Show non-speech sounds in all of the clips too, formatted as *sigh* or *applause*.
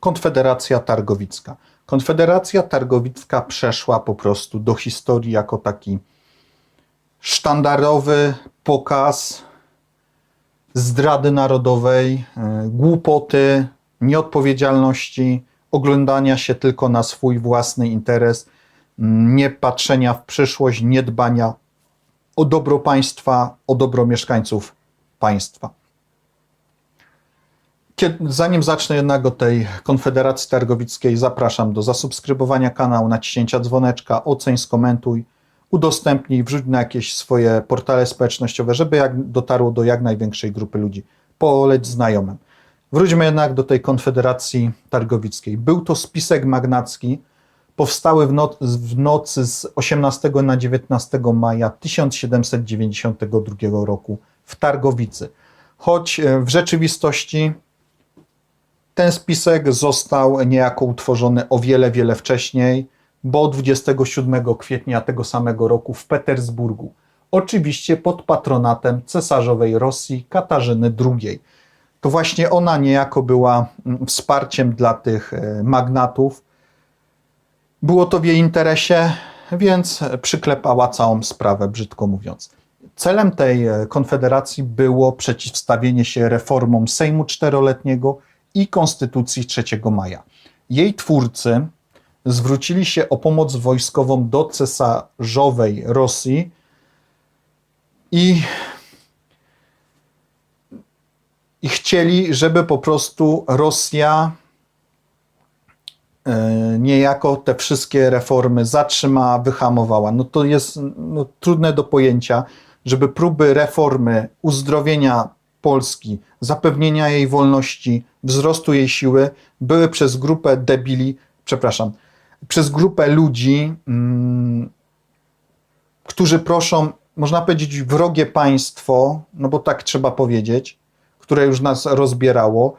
Konfederacja Targowicka. Konfederacja Targowicka przeszła po prostu do historii jako taki sztandarowy pokaz zdrady narodowej, e, głupoty, nieodpowiedzialności, oglądania się tylko na swój własny interes, nie patrzenia w przyszłość, nie dbania o dobro państwa, o dobro mieszkańców państwa. Kiedy, zanim zacznę jednak od tej Konfederacji Targowickiej, zapraszam do zasubskrybowania kanału, naciśnięcia dzwoneczka, oceń, skomentuj, udostępnij, wrzuć na jakieś swoje portale społecznościowe, żeby jak dotarło do jak największej grupy ludzi. Poleć znajomym. Wróćmy jednak do tej Konfederacji Targowickiej. Był to spisek magnacki, powstały w, noc, w nocy z 18 na 19 maja 1792 roku w Targowicy. Choć e, w rzeczywistości ten spisek został niejako utworzony o wiele, wiele wcześniej, bo 27 kwietnia tego samego roku w Petersburgu. Oczywiście pod patronatem cesarzowej Rosji Katarzyny II. To właśnie ona niejako była mm, wsparciem dla tych e, magnatów. Było to w jej interesie, więc przyklepała całą sprawę, brzydko mówiąc. Celem tej e, konfederacji było przeciwstawienie się reformom Sejmu Czteroletniego i Konstytucji 3 maja. Jej twórcy zwrócili się o pomoc wojskową do cesarzowej Rosji i, i chcieli, żeby po prostu Rosja e, niejako te wszystkie reformy zatrzymała, wyhamowała. No to jest no, trudne do pojęcia, żeby próby reformy uzdrowienia Polski, zapewnienia jej wolności, wzrostu jej siły były przez grupę debili, przepraszam, przez grupę ludzi, mm, którzy proszą, można powiedzieć, wrogie państwo, no bo tak trzeba powiedzieć, które już nas rozbierało,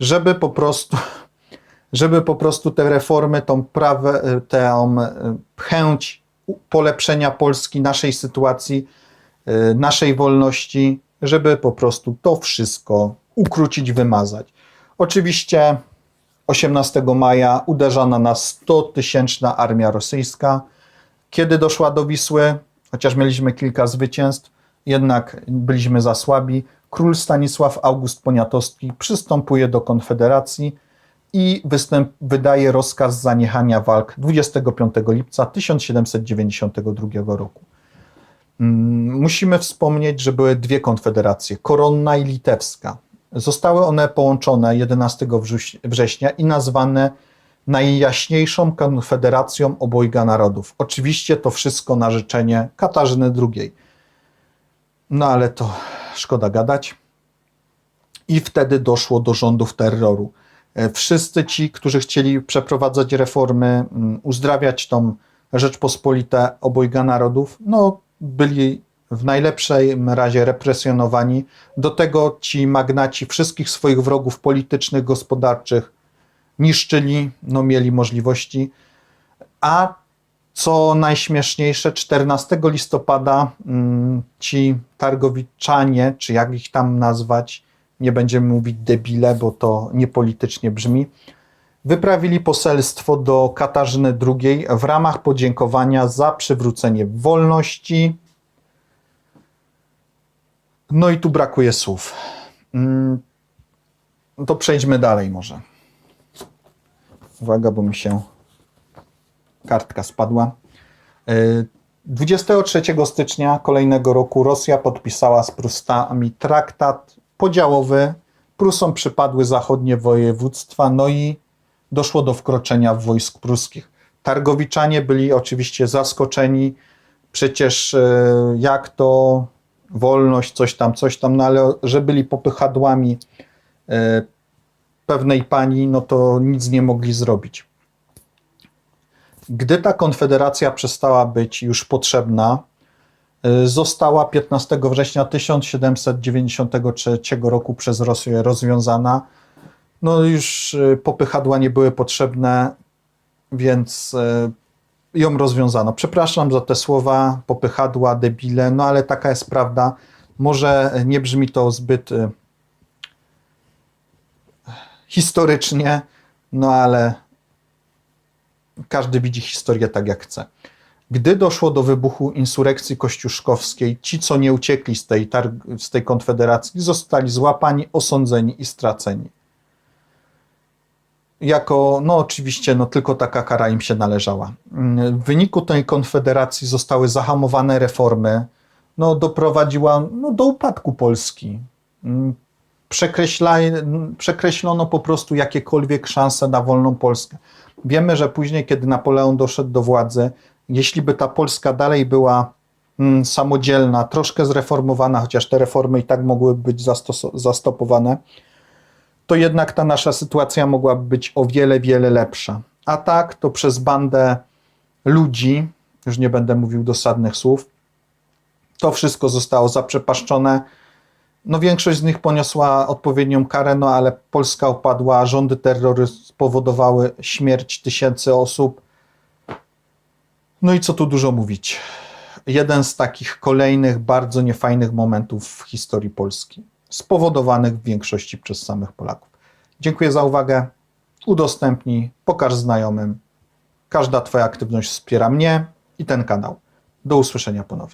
żeby po prostu, *laughs* żeby po prostu te reformy, tą prawę, tę e, chęć polepszenia Polski, naszej sytuacji, e, naszej wolności, żeby po prostu to wszystko ukrócić, wymazać. Oczywiście 18 maja uderzana na 100-tysięczna armia rosyjska. Kiedy doszła do Wisły, chociaż mieliśmy kilka zwycięstw, jednak byliśmy za słabi, król Stanisław August Poniatowski przystępuje do Konfederacji i występ, wydaje rozkaz zaniechania walk 25 lipca 1792 roku. Mm, musimy wspomnieć, że były dwie konfederacje, koronna i litewska. Zostały one połączone 11 września i nazwane najjaśniejszą konfederacją obojga narodów. Oczywiście to wszystko na życzenie Katarzyny II. No ale to szkoda gadać. I wtedy doszło do rządów terroru. E, wszyscy ci, którzy chcieli przeprowadzać reformy, mm, uzdrawiać tą Rzeczpospolitę obojga narodów, no byli w najlepszym razie represjonowani. Do tego ci magnaci wszystkich swoich wrogów politycznych, gospodarczych niszczyli, no mieli możliwości. A co najśmieszniejsze, 14 listopada mm, ci targowiczanie, czy jak ich tam nazwać, nie będziemy mówić debile, bo to niepolitycznie brzmi, wyprawili poselstwo do Katarzyny II w ramach podziękowania za przywrócenie wolności. No i tu brakuje słów. Mm, to przejdźmy dalej może. Uwaga, bo mi się kartka spadła. 23 e, stycznia kolejnego roku Rosja podpisała z Prustami traktat podziałowy. Prusom przypadły zachodnie województwa, no i doszło do wkroczenia wojsk pruskich. Targowiczanie byli oczywiście zaskoczeni, przecież e, jak to wolność, coś tam, coś tam, no ale że byli popychadłami e, pewnej pani, no to nic nie mogli zrobić. Gdy ta konfederacja przestała być już potrzebna, e, została 15 września 1793 roku przez Rosję rozwiązana no już y, popychadła nie były potrzebne, więc y, ją rozwiązano. Przepraszam za te słowa, popychadła, debile, no ale taka jest prawda. Może nie brzmi to zbyt y, historycznie, No ale każdy widzi historię tak, jak chce. Gdy doszło do wybuchu insurekcji kościuszkowskiej, ci, co nie uciekli z tej, z tej konfederacji, zostali złapani, osądzeni i straceni. Jako, no oczywiście, no tylko taka kara im się należała. Mm, W wyniku tej konfederacji zostały zahamowane reformy, no doprowadziła no, do upadku Polski. Mm, Przekreślaj, przekreślono po prostu jakiekolwiek szanse na wolną Polskę. Wiemy, że później, kiedy Napoleon doszedł do władzy, jeśli by ta Polska dalej była mm, samodzielna, troszkę zreformowana, chociaż te reformy i tak mogły być zastopowane, to jednak ta nasza sytuacja mogłaby być o wiele, wiele lepsza. A tak, to przez bandę ludzi, już nie będę mówił dosadnych słów, to wszystko zostało zaprzepaszczone. No większość z nich poniosła odpowiednią karę, no ale Polska upadła, rządy terroru spowodowały śmierć tysięcy osób. No i co tu dużo mówić. Jeden z takich kolejnych bardzo niefajnych momentów w historii Polski, spowodowanych w większości przez samych Polaków. Dziękuję za uwagę. Udostępnij, pokaż znajomym. Każda Twoja aktywność wspiera mnie i ten kanał. Do usłyszenia ponownie.